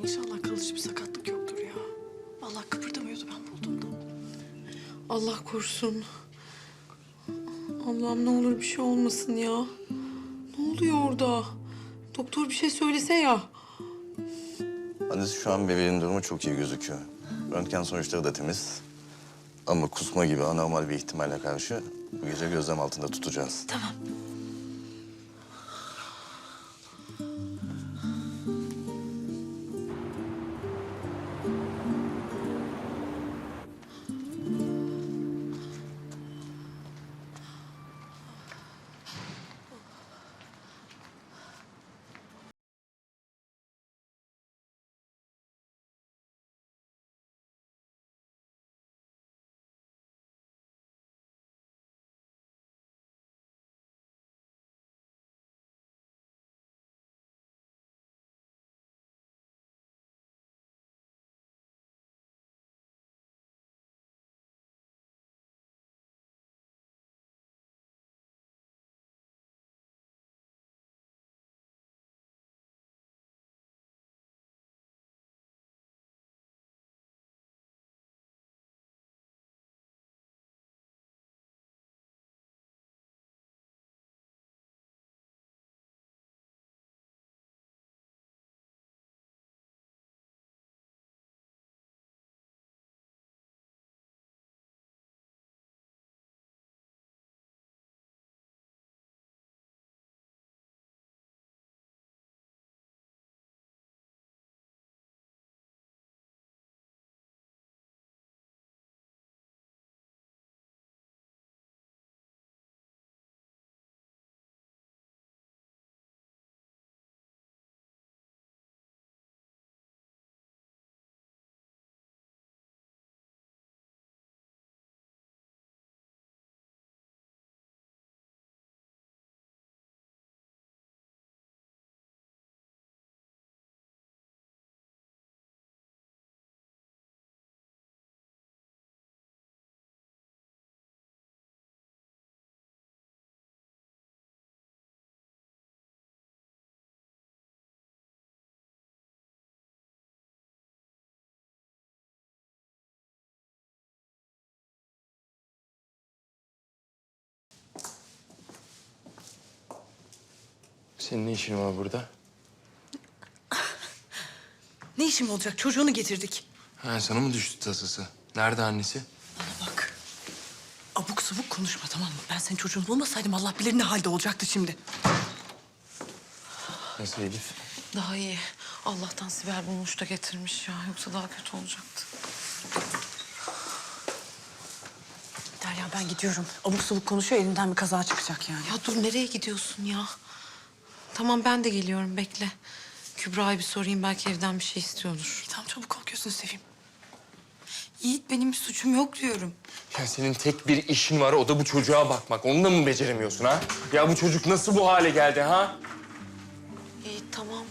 kalıcı bir sakatlık yoktur ya. Vallahi kıpırdamıyordu ben bulduğumda. Allah korusun. Allah'ım ne olur bir şey olmasın ya. Ne oluyor orada? Doktor bir şey söylese ya. Annesi şu an bebeğin durumu çok iyi gözüküyor. Röntgen sonuçları da temiz. Ama kusma gibi anormal bir ihtimalle karşı bu gece gözlem altında tutacağız. Tamam. Senin ne işin var burada? Ne işim olacak? Çocuğunu getirdik. Ha, sana mı düştü tasası? Nerede annesi? Bana bak. Abuk sabuk konuşma tamam mı? Ben senin çocuğunu bulmasaydım Allah bilir ne halde olacaktı şimdi. Nasıl Elif? Daha iyi. Allah'tan Sibel bulmuş da getirmiş ya. Yoksa daha kötü olacaktı. Derya ben gidiyorum. Abuk sabuk konuşuyor elinden bir kaza çıkacak yani. Ya dur nereye gidiyorsun ya? Tamam ben de geliyorum bekle. Kübra'ya bir sorayım belki evden bir şey istiyordur. Tamam çabuk ol gözünü seveyim. Yiğit benim bir suçum yok diyorum. Ya senin tek bir işin var, o da bu çocuğa bakmak. Onu da mı beceremiyorsun ha? Ya bu çocuk nasıl bu hale geldi ha? İyi tamam.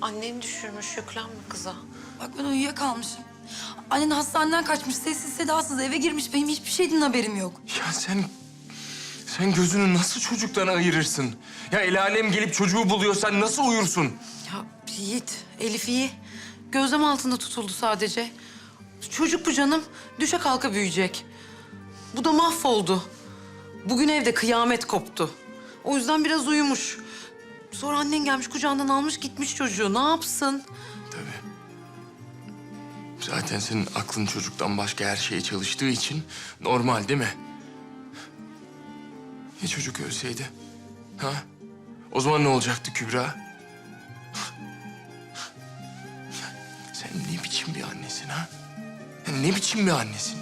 Annen düşürmüş yüklenme kıza. Bak ben uyuyakalmışım. Annen hastaneden kaçmış, sessiz sedasız eve girmiş. Benim hiçbir şeyden haberim yok. Ya sen... Sen gözünü nasıl çocuktan ayırırsın? Ya el alem gelip çocuğu buluyor, sen nasıl uyursun? Ya Yiğit, Elif iyi. Gözlem altında tutuldu sadece. Çocuk bu canım. Düşe kalka büyüyecek. Bu da mahvoldu. Bugün evde kıyamet koptu. O yüzden biraz uyumuş. Sonra annen gelmiş kucağından almış gitmiş çocuğu. Ne yapsın? Tabii. Zaten senin aklın çocuktan başka her şeye çalıştığı için normal değil mi? Ya çocuk ölseydi? Ha? O zaman ne olacaktı Kübra? Sen ne biçim bir annesin ha? Ya Ne biçim bir annesin?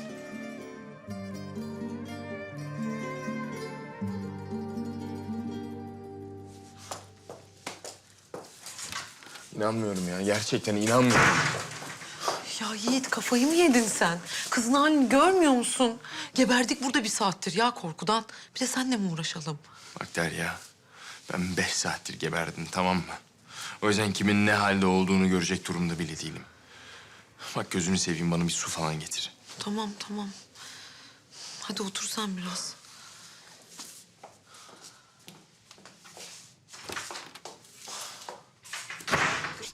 İnanmıyorum ya. Gerçekten inanmıyorum. Ya Yiğit kafayı mı yedin sen? Kızın halini görmüyor musun? Geberdik burada bir saattir ya korkudan. Bir de senle mi uğraşalım? Bak Derya, ben beş saattir geberdim tamam mı? O yüzden kimin ne halde olduğunu görecek durumda bile değilim. Bak gözünü seveyim bana bir su falan getir. Tamam tamam. Hadi otur sen biraz.